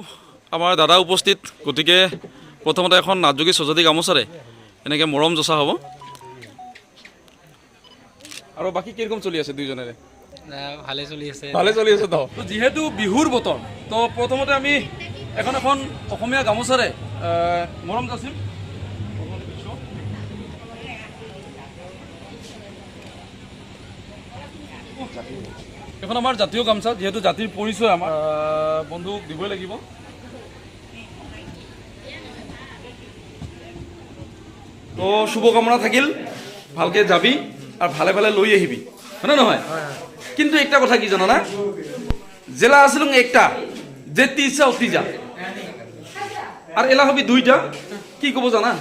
আমাৰ দাদা উপস্থিত গতিকে প্ৰথমতে এখন নাটযোগী সজাতি গামোচাৰে এনেকৈ মৰম জচা হ'ব। আৰু বাকী কিৰকম চলি আছে দুইজনেৰে? ভালে চলি আছে। ভালে চলি আছে তো? যিহেতু বিহুৰ বতৰ তো প্ৰথমতে আমি এখন এখন অসমীয়া গামোচাৰে মৰম যাচিম এখন আমাৰ জাতীয় গামোচা যিহেতু জাতিৰ পৰিচয় আমাৰ বন্ধুক দিবই লাগিব। তো শুভকামনা থাকিল ভালকে যাবি আৰু ভালে ভালে লৈ আহিবি। হয়নে নহয়? কিন্তু একটা কথা কি জানো না জেলা আছিল একটা যে তিসা অতি যা আর এলা হবি দুইটা। কি কব জানা?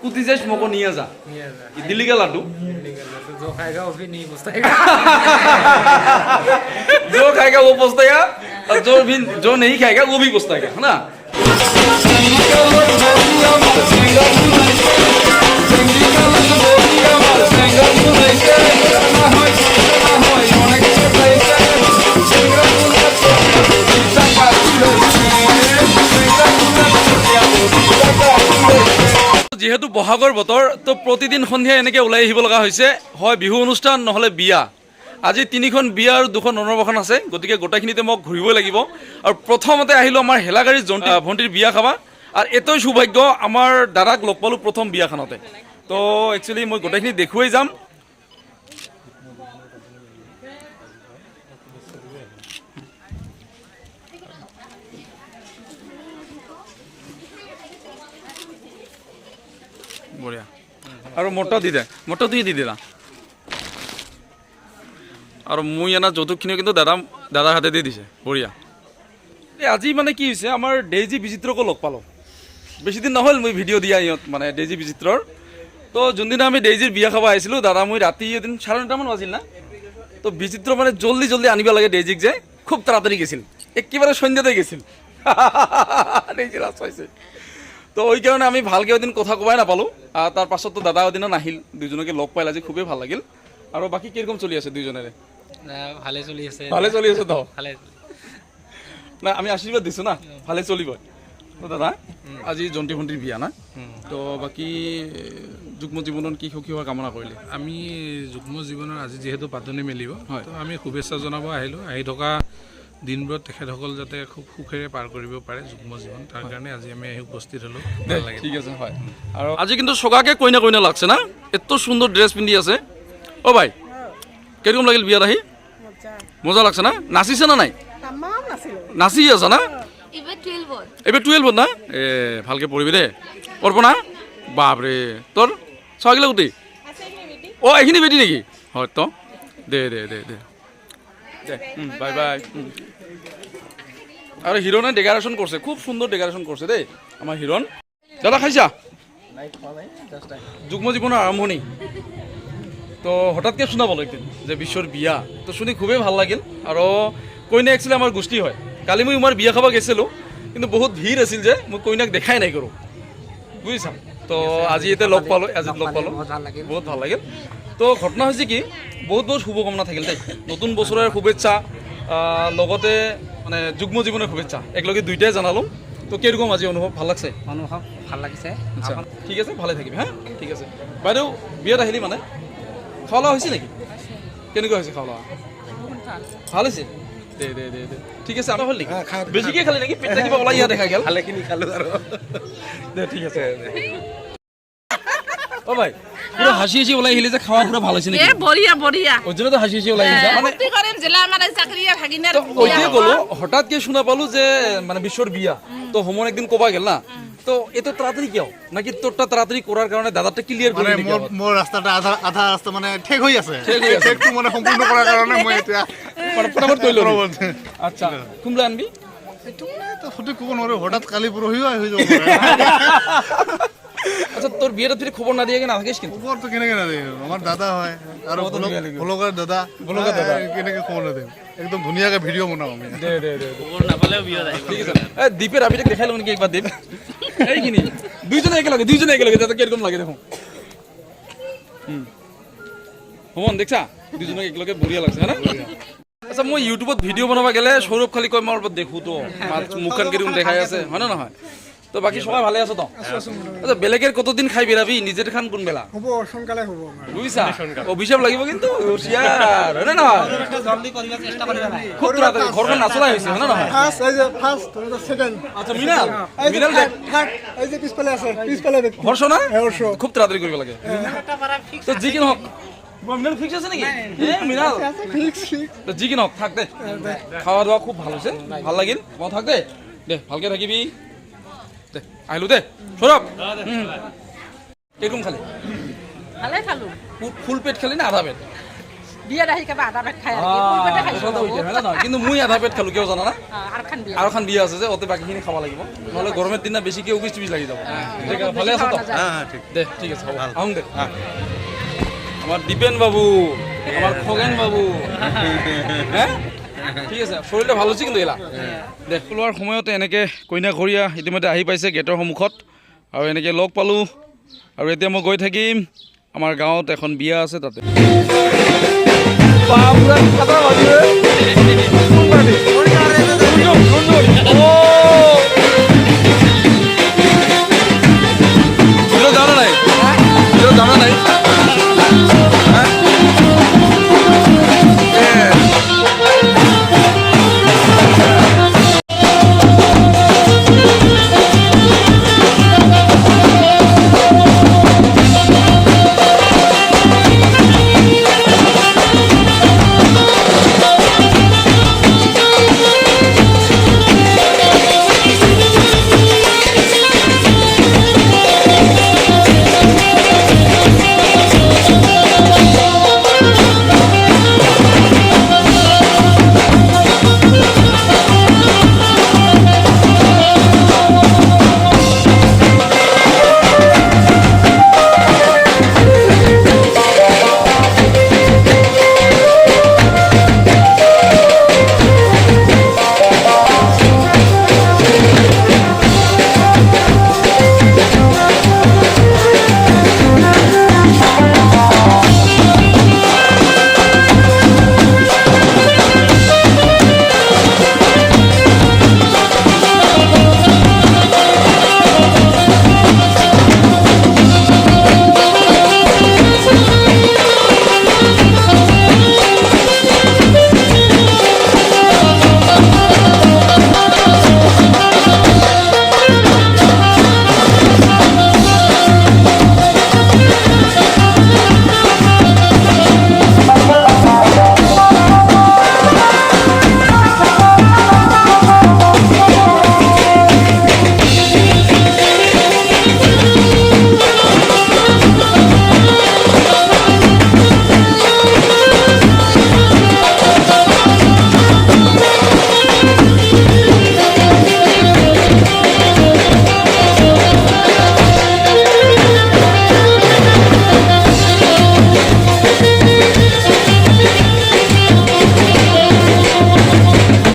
কুতি যাইস মকো নিয়ে যা। দিল্লিকা লাড্ডু जो खाएगा वो भी नहीं पूछता जो खाएगा वो पछताएगा और जो भी जो नहीं खाएगा वो भी पछताएगा है ना যিহেতু বহাগৰ বতৰ, তো প্ৰতিদিন সন্ধিয়া এনেকৈ ওলাই আহিব লগা হৈছে। হয়, বিহু অনুষ্ঠান, নহ'লে বিয়া। আজি তিনিখন বিয়া আৰু দুখন অন্নপ্ৰসন আছে। গতিকে গোটেইখিনিতে মোক ঘূৰিবই লাগিব। আৰু প্ৰথমতে আহিলোঁ আমাৰ হেলাগাড়ীৰ জন্তি ভণ্টিৰ বিয়া খাবা। আৰু এইটোৱে সৌভাগ্য, আমাৰ দাদাক লগ পালোঁ প্ৰথম বিয়াখনতে। তো একচুৱেলি মই গোটেইখিনি দেখুৱাই যাম বঢ়িয়া আৰু মটৰ দি দে মটৰ দি দি দিলা আৰু মই এনা যৌতুকখিনিও কিন্তু দাদা দাদাৰ হাতে দি দিছে, বঢ়িয়া। এই আজি মানে কি হৈছে, আমাৰ ডেইজি বিচিত্ৰকো লগ পালোঁ। বেছি দিন নহ'ল মই ভিডিঅ' দিয়া ইহঁত মানে ডেইজি বিচিত্ৰৰ। তো যোনদিনা আমি ডেইজিৰ বিয়া খাব আহিছিলোঁ, দাদা মই ৰাতি এদিন চাৰে নটামান বাজিল না। তো বিচিত্ৰ মানে জল্দি জল্দি আনিব লাগে ডেইজিক যে, খুব তাড়াতাড়ি গেছিল। একেবাৰে সন্ধ্যাতে গেছিল। ডেইজি লাজ পাইছে তো ওই কাৰণে আমি ভালকৈ এদিন কথা ক'বাই নাপালোঁ। তাৰ পাছততো দাদা এদিন নাহিল। দুইজনকে লগ পাইল আজি খুবেই ভালো লাগিল। আৰু বাকী কিৰকম চলি আছে দুইজনেৰে? ভালে চলি আছে। ভালে চলি আছে তো? ভালে। না আমি আশীৰ্বাদ দিছোঁ না ভালে চলিব তো দাদা আজি জন্তি ভণ্টিৰ বিয়া না? তো বাকী যুগ্ম জীৱনত কি সুখী হোৱাৰ কামনা কৰিলে? আমি যুগ্ম জীৱনৰ আজি যিহেতু পাতনি মেলিব হয়। তো আমি শুভেচ্ছা জনাব আহিলোঁ। আহি থকা দিনবোৰত তেখেতসকল যাতে খুব সুখেৰে পাৰ কৰিব পাৰে যুগ্ম জীৱন তাৰ কাৰণে আজি আমি আহি উপস্থিত হ'লোঁ। ভালো ঠিক আছে হয়। আৰু আজি কিন্তু চগাকে কইনা কইনা লাগছে না? এত সুন্দর ড্রেস পিন্ধি আছে। ও ভাই কীরকম লাগিল বিয়াত আহি? মজা লাগছে না? নাচিছে না নাই? নাচি আছা না? এইবাৰ টুৱেলভত এবার টুয়েলভত না? এ ভালকে পড়বি দে। অর্পণা বাপরে তোর ছয়গিলা গুটি? ও এইখিনি বেটি নেকি? হয় তো দে দে দে দে দে। বাই বাই। আৰু হিরনে ডেকারেশন করছে খুব সুন্দর ডেকারেশন করছে দেই আমার হিরন। দাদা খাইছা? যুগ্ম জীৱনৰ আৰম্ভণি তো হঠাৎকৈ শুনা পালোঁ একদিন যে বিশ্বর বিয়া তো শুনি খুবেই ভালো লাগিল। আৰু কইনা একচুৱেলি আমাৰ গোষ্ঠী হয়। কালি মই উমাৰ বিয়া খাব গৈছিলোঁ কিন্তু বহুত ভিৰ আছিল যে মই কইনাক দেখাই নাই কৰোঁ বুজিছা? তো আজি এতিয়া লগ পালোঁ আজি লগ পালোঁ। বহুত ভালো লাগিল। তো ঘটনা হৈছে কি বহুত বহুত শুভকামনা থাকিল দেই। নতুন বছৰৰ শুভেচ্ছা লগতে মানে যুগ্ম জীৱনৰ শুভেচ্ছা। একেলগে দুইটাই জনালোঁ। তো কীরকম আজি অনুভৱ? ভালো লাগছে? অনুভৱ ভালো লাগিছে। আচ্ছা। ঠিক আছে ভালে থাকিবি হা? ঠিক আছে। বাইদেউ বিয়াত আহিলি মানে? খোৱা লোৱা হৈছে নেকি? কেনেকুৱা হৈছে খোৱা লোৱা ভালো হৈছে? দে দে দে দে। ঠিক আছে আমাৰ হ'ল নেকি? বেছিকৈ খালি নেকি? পেটটা কিবা ওলাই ইয়াত দেখা গ'ল। ভালেখিনি খালোঁ আৰু। দে ঠিক আছে। ভাই পুৰা হাঁচি হাঁচি ওলাই আহিলে যে খাৱা পুৰা ভালো হৈছে এ নেকি বঢ়িয়া। বঢ়িয়া অৰ্জুনতো হাঁচি হাঁচি ওলাই আহিছে। মানে ফূৰ্তি কৰিম জিলা মানে চাকৰিয়া ভাগিনাৰ তো ওইটাই কলো হঠাৎকে শুনা পালো যে মানে বিশ্বর বিয়া। তো হোমন একদিন কবা গেল না। তো এত তাড়াতাড়ি কিয়? নাকি তোরটা তাড়াতাড়ি করার কারণে দাদাটা ক্লিয়ার করে মানে কিয়? মোৰ আধা আধা ৰাস্তা মানে ঠেক হৈ আছে। ঠেক হৈ আছে। ঠেকটো মানে সম্পূৰ্ণ কৰাৰ কাৰণে মই এতিয়া মানে ফটাফট কই আচ্ছা কুমলা আনবি? এইটো মানে তো সঠিক ক'ব নোৱাৰো। হঠাৎ কালি পৰহিও হৈ যাব আচ্ছা তোর বিয়েটা তুই খবর না দিয়ে কি না থাকিস কিন্তু? খবৰটো কেনেকে নাদিম আমাৰ দাদা হয় আৰু খবৰটো ভলক- দিব। লাগিব। ভলকাৰ দাদা। ভলকাৰ দাদা। এ, কেনেকে খবৰ নাদিম একদম ধুনীয়াকে ভিডিঅ' বনাওঁ আমি। দে দে দে খবর না পালে বিয়ে দেয়। ঠিক আছে। এ দীপের আবিটাক দেখাই লও নাকি একবার দীপ? এইখিনি দুইজনে একেলগে দুইজনে একেলগে যাতে কীরকম লাগে দেখো। হুম। হোমন দেখছা? দুইজনে একেলগে বঢ়িয়া লাগছে হ্যাঁ আচ্ছা মই ইউটিউবত ভিডিঅ' বনাব গেলে সৌৰভ খালি কয় মই অলপ দেখোঁতো মুখখন কেইদিন দেখাই আছে? হয় নে নহয়? তো বাকী সবাই ভালে আছো তো? আচ্ছা বেলেগের কতদিন খাই বেরাবি নিজের খান কোন বেলা? হ'ব সোনকালে হ'ব বুঝিছা অভিশাপ লাগিব কিন্তু হুঁচিয়ার হয় নে নহয়? খুব তাড়াতাড়ি নাচলাই হৈছে হয় নে নহয়? এই যে আচ্ছা মিনাল মিনাল দেখ। এই যে আছে দেখ। হর্ষ না। খুব তাড়াতাড়ি কৰিব লাগে। তো যি কি নহওক মিনাল ফিক্স আছে নেকি? এ মিনাল ফিক্স ফিক্স তো যি কি নহওক থাক দে। খাওয়া দাওয়া খুব ভালো হৈছে ভালো লাগিল। মই থাক দে। দে ভালকে থাকিবি। দে আহিলো দে উম। কেইটুম খালি? ভালে খালো। ফুল পেট খালি না আধা পেট? বিয়াত আহি কিবা আধা পেট খাই হয়? কিন্তু মই আধা পেট খালো কিয় জানা না? আৰু খান বিয়া। আৰু এখন বিয়া আছে যে অতে বাকীখিনি খাব লাগিব। নহ'লে গৰমৰ দিনা বেছিকে উবিচ টুবিচ লাগি যাব? আছে ভালে তো? দে ঠিক আছে হ'ব। আহোঁ দে। আমাৰ দীপেন বাবু আমাৰ খগেন বাবু। হে? ঠিক আছে শরীৰটো ভালো হৈছে কিন্তু এলা। হ্যাঁ। দেশ ওলোৱাৰ সময়ত এনেকৈ কইনাঘৰীয়া ইতিমধ্যে আহি পাইছে গেটৰ সন্মুখত। আৰু এনেকৈ লগ পালোঁ। আৰু এতিয়া মই গৈ থাকিম। আমাৰ গাঁৱত এখন বিয়া আছে তাতে। জানা নাই? জানা নাই?